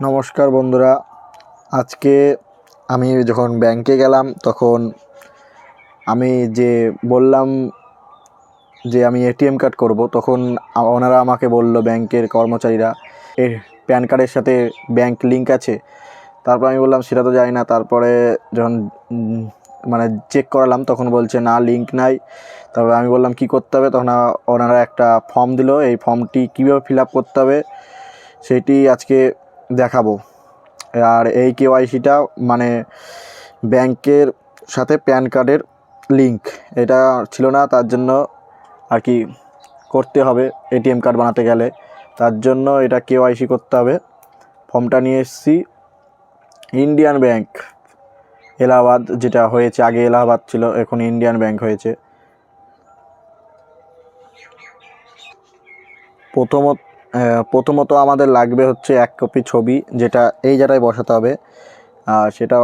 নমস্কার বন্ধুরা। আজকে আমি যখন ব্যাংকে গেলাম, তখন আমি যে বললাম যে আমি এটিএম কার্ড করব, তখন ওনারা আমাকে বলল ব্যাংকের কর্মচারীরা এর প্যান কার্ডের সাথে ব্যাংক লিংক আছে? তারপর আমি বললাম, সেটা তো জানি না। তারপরে যখন মানে চেক করালাম, তখন বলছে, না, লিংক নাই। তারপর আমি বললাম, কি করতে হবে? তখন ওনারা একটা ফর্ম দিল। এই ফর্মটি কীভাবে ফিল আপ করতে হবে, সেটি আজকে দেখাবো। আর এই কেওয়াইসিটা মানে ব্যাংকের সাথে প্যান কার্ডের লিংক। এটা ছিল না, তার জন্য আর কি করতে হবে এটিএম কার্ড বানাতে গেলে। তার জন্য এটা কেওয়াইসি করতে হবে। ফর্মটা নিয়ে এসেছি। ইন্ডিয়ান ব্যাংক, এলাহাবাদ যেটা হয়েছে, আগে এলাহাবাদ ছিল, এখন ইন্ডিয়ান ব্যাংক হয়েছে। প্রথমত প্রথমত আমাদের লাগবে হচ্ছে এক কপি ছবি, যেটা এই জায়গায় বসাতে হবে। সেটা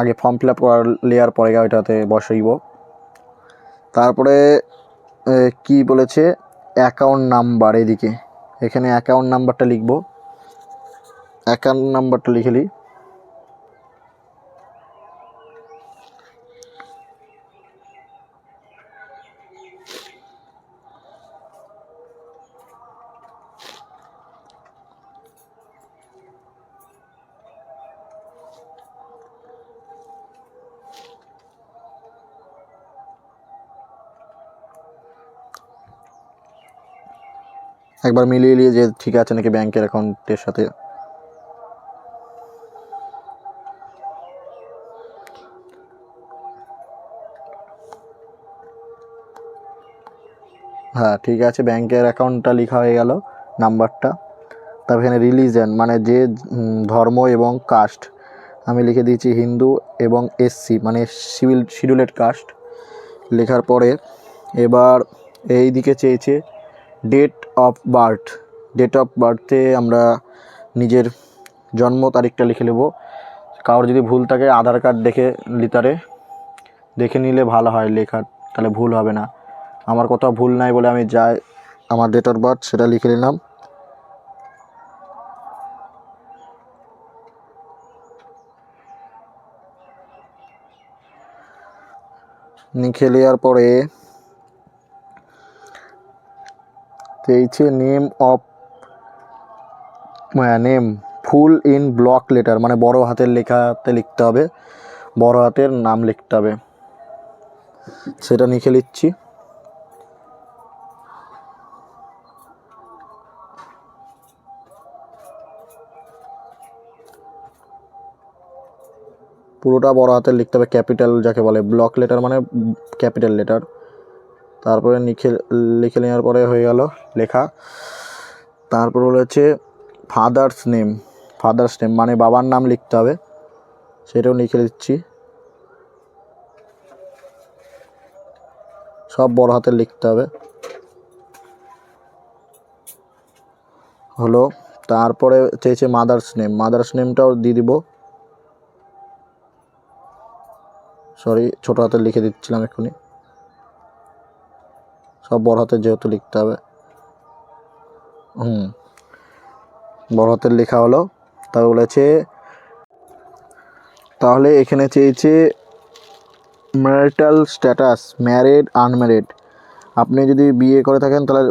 আগে ফর্ম ফিল আপ করার লেয়ার পরে ওইটাতে বসাইব। তারপরে কি বলেছে? অ্যাকাউন্ট নাম্বার এদিকে। এখানে অ্যাকাউন্ট নাম্বারটা লিখব। অ্যাকাউন্ট নাম্বারটা লিখে নিই একবার মিলিয়ে নিয়ে যে ঠিক আছে নাকি ব্যাংকের অ্যাকাউন্টের সাথে। হ্যাঁ ঠিক আছে, ব্যাংকের অ্যাকাউন্টটা লেখা হয়ে গেল, নাম্বারটা। তারপর এখানে রিলিজন মানে যে ধর্ম এবং কাস্ট আমি লিখে দিয়েছি হিন্দু এবং এসসি মানে সিভিল শিডিউলেড কাস্ট লেখার পরে এবার এই দিকে চেয়েছে date of birth date of বার্থে আমরা নিজের জন্ম তারিখটা লিখে নেব। কারোর যদি ভুল থাকে, আধার কার্ড দেখে লিতারে দেখে নিলে ভালো হয় লেখার, তাহলে ভুল হবে না। আমার কোথাও ভুল নাই বলে আমি যাই, আমার ডেট অফ বার্থ সেটা লিখে নিলাম। লিখে নেওয়ার পরে চেয়েছে name of name full in block letter মানে বড় হাতের লেখাতে লিখতে হবে, বড় হাতের নাম লিখতে হবে। সেটা লিখে নিচ্ছি পুরোটা বড় হাতের লিখতে হবে, ক্যাপিটাল যাকে বলে ব্লক লেটার মানে ক্যাপিটাল লেটার তারপরে লিখে লিখে নেওয়ার পরে হয়ে গেল লেখা। তারপর রয়েছে ফাদার্স নেম ফাদার্স নেম মানে বাবার নাম লিখতে হবে। সেটাও লিখে দিচ্ছি। সব বড় হাতে লিখতে হবে। হলো, তারপরে চেয়েছে মাদার্স নেম মাদার্স নেমটাও দিয়ে দিব। সরি ছোটো হাতে লিখে দিচ্ছিলাম এক্ষুনি। সব বড় হাতে যেহেতু লিখতে হবে। হুম। বড় হাতের লেখা হলো। তারপর বলেছে, তাহলে এখানে চেয়েছে ম্যারিটাল স্ট্যাটাস ম্যারিড আনম্যারিড আপনি যদি বিয়ে করে থাকেন তাহলে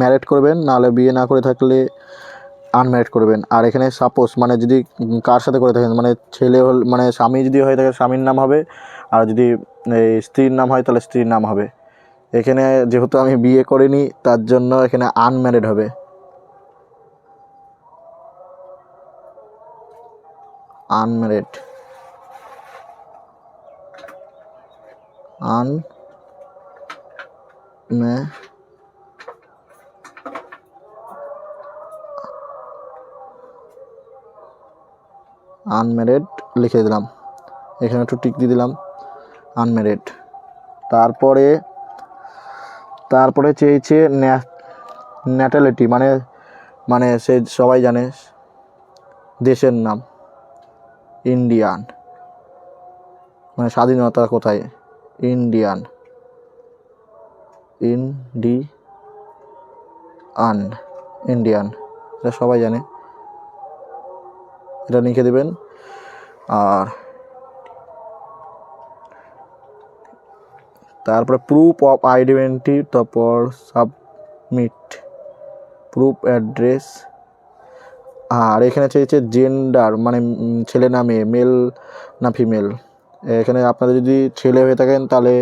ম্যারিড করবেন, নাহলে বিয়ে না করে থাকলে আনম্যারিড করবেন। আর এখানে সাপোজ মানে যদি কার সাথে করে থাকেন মানে ছেলে হল মানে স্বামী যদি হয়ে থাকে, স্বামীর নাম হবে, আর যদি স্ত্রীর নাম হয় তাহলে স্ত্রীর নাম হবে। এখানে যেহেতু আমি বিয়ে করিনি, তার জন্য এখানে আনম্যারিড হবে। আনম্যারিড আন আনম্যারিড লিখে দিলাম। এখানে একটু টিক দিয়ে দিলাম। আনম্যারিড তারপরে তারপরে চেয়েছে ন্যাটালিটি মানে মানে সে সবাই জানে দেশের নাম, ইন্ডিয়ান। মানে স্বাধীনতা কোথায়? ইন্ডিয়ান। Indian Indian. এটা সবাই জানে। এটা লিখে দেবেন। আর তারপরে প্রুফ অফ আইডেন্টি তারপর সাবমিট প্রুফ অ্যাড্রেস আর এখানে চেয়েছে জেন্ডার মানে ছেলে না মেয়ে মেল না ফিমেল এখানে আপনারা যদি ছেলে হয়ে থাকেন তাহলে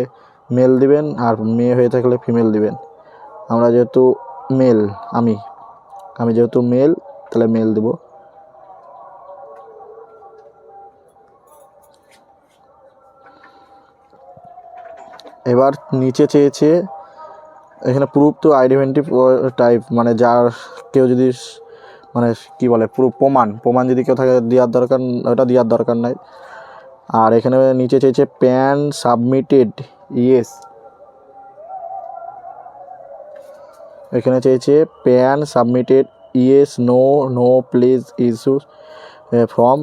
মেল দিবেন, আর মেয়ে হয়ে থাকলে ফিমেল দিবেন। আমরা যেহেতু মেল আমি আমি যেহেতু মেল তাহলে মেল দেব। এবার নিচে চেয়েছে, এখানে প্রুফ তো আইডেন্টি টাইপ মানে যার কেউ যদি মানে কি বলে পুরো প্রমাণ প্রমাণ যদি কেউ থাকে দেওয়ার দরকার, ওটা দেওয়ার দরকার নাই। আর এখানে নিচে চেয়েছে প্যান সাবমিটেড ইয়েস এখানে চেয়েছে PAN submitted yes no no please issue from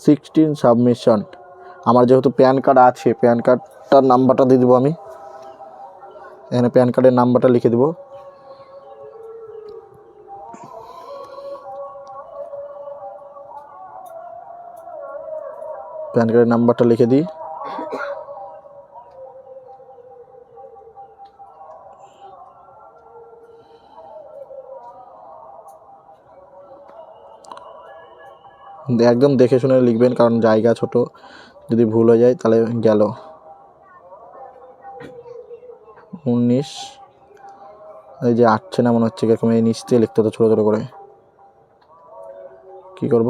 sixteen submission আমার যেহেতু প্যান কার্ড আছে, প্যান কার্ডটার নাম্বারটা দিয়ে দেবো আমি। এখানে প্যান কার্ডের নাম্বারটা লিখে দেবো। প্যান কার্ডের নাম্বারটা লিখে দিই। একদম দেখে শুনে লিখবেন, কারণ জায়গা ছোট। যদি ভুল হয়ে যায়, তাহলে গেল। উনিশ, এই যে আটছে না মনে হচ্ছে, কীরকম এই নিচ দিয়ে লিখতে হতো ছোটো ছোটো করে। কী করব?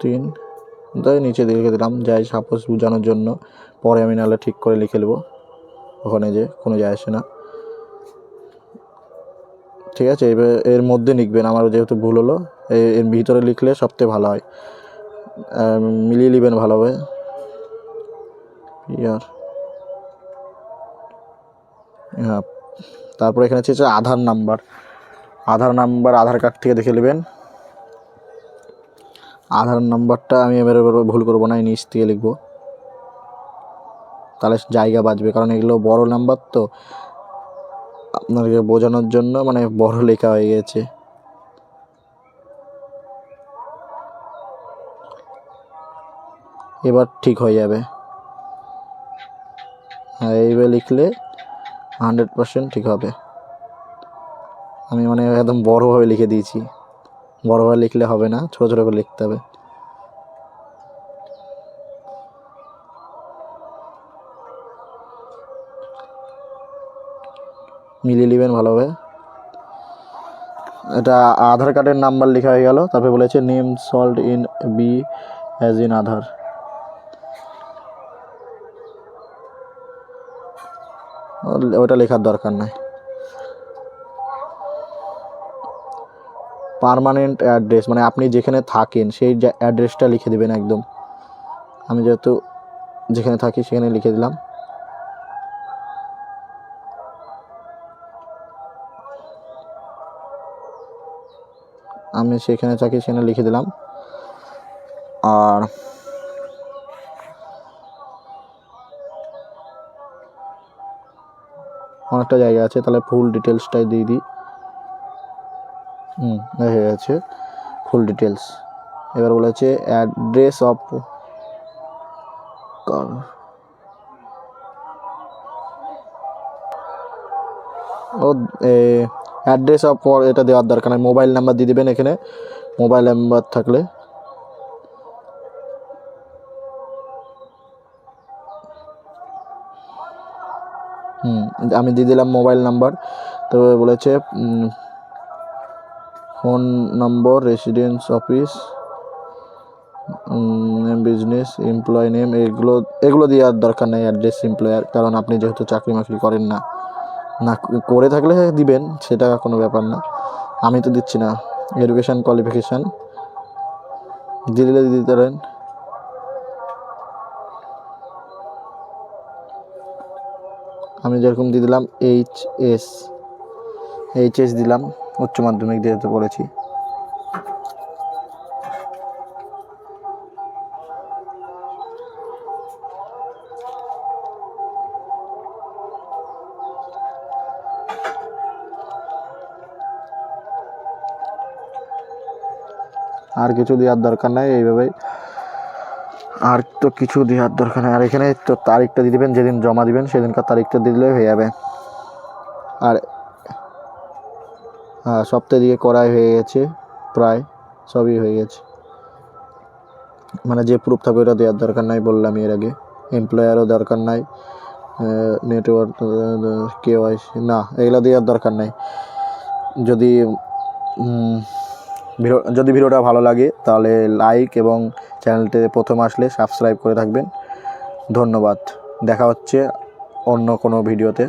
তিন, তাই নিচে লিখে দিলাম, যাই সাপোজ বোঝানোর জন্য, পরে আমি নাহলে ঠিক করে লিখে নেব। ওখানে যে কোনো যায় আসে না। ঠিক আছে, এবার এর মধ্যে লিখবেন আমার যেহেতু ভুল হলো এর ভিতরে লিখলে সবথেকে ভালো হয়। মিলিয়ে নেবেন ভালোভাবে। ইয়ার হ্যাঁ তারপরে এখানে চেয়েছে Aadhaar number. Aadhaar number Aadhaar card থেকে দেখে নেবেন। আধার নাম্বারটা আমি এবারে ভুল করব না নিচ থেকে লিখব। তাহলে জায়গা বাঁচবে, কারণ এগুলো বড় নাম্বার তো। আপনাকে বোঝানোর জন্য মানে বড় লেখা হয়ে গেছে। এবার ঠিক হয়ে যাবে। আর এইভাবে লিখলে হান্ড্রেড পার্সেন্ট ঠিক হবে। আমি মানে একদম বড়োভাবে লিখে দিয়েছি। বড়োভাবে লিখলে হবে না, ছোটো ছোটো করে লিখতে হবে। মিলিয়ে নেবেন ভালোভাবে। এটা আধার কার্ডের নাম্বার লেখা হয়ে গেল, তারপরে বলেছে name, salt in, be, as in Aadhaar. ওটা লেখার দরকার নাই। পার্মানেন্ট অ্যাড্রেস মানে আপনি যেখানে থাকেন, সেই অ্যাড্রেসটা লিখে দেবেন একদম। আমি যেহেতু যেখানে থাকি, সেখানে লিখে দিলাম। আমি সেখানে থাকি সেখানে লিখে দিলাম। আর অনেকটা জায়গা আছে, তাহলে ফুল ডিটেলসটাই দিয়ে দিই। হুম হয়ে গেছে ফুল ডিটেলস এবার বলেছে অ্যাড্রেস অফ ও অ্যাড্রেস অফ এটা দেওয়ার দরকার নেই। মোবাইল নাম্বার দিয়ে দেবেন এখানে। মোবাইল নাম্বার থাকলে। হুম, আমি দিয়ে দিলাম মোবাইল নাম্বার তো বলেছে phone number residence office business employ name এগুলো এগুলো দেওয়ার দরকার নেই অ্যাড্রেস এমপ্লয়ার কারণ আপনি যেহেতু চাকরি মাকরি করেন না। না, করে থাকলে দিবেন, সেটা কোনো ব্যাপার না। আমি তো দিচ্ছি না। এডুকেশান কোয়ালিফিকেশান দিলে দিয়ে দিতে পারেন আমি যেরকম দিয়ে দিলাম এইচ এস এইচ এস দিলাম, উচ্চ মাধ্যমিক যেহেতু পড়েছি আর কিছু দেওয়ার দরকার নাই এইভাবেই। আর তো কিছু দেওয়ার দরকার নেই। আর এখানে তো তারিখটা দিয়ে দেবেন, যেদিন জমা দিবেন, সেদিনকার তারিখটা দিলে হয়ে যাবে। আর হ্যাঁ সপ্তাহে দিকে করাই হয়ে গেছে, প্রায় সবই হয়ে গেছে। মানে যে প্রুফ থাকবে ওটা দেওয়ার দরকার নাই বললাম এর আগে। এমপ্লয়ারও দরকার নাই নেটওয়ার্ক কে ওয়াইসি না, এগুলো দেওয়ার দরকার নাই। যদি যদি ভিডিওটা ভালো লাগে, তাহলে লাইক এবং চ্যানেলটি প্রথম আসলে সাবস্ক্রাইব করে থাকবেন। ধন্যবাদ। দেখা হচ্ছে অন্য কোনো ভিডিওতে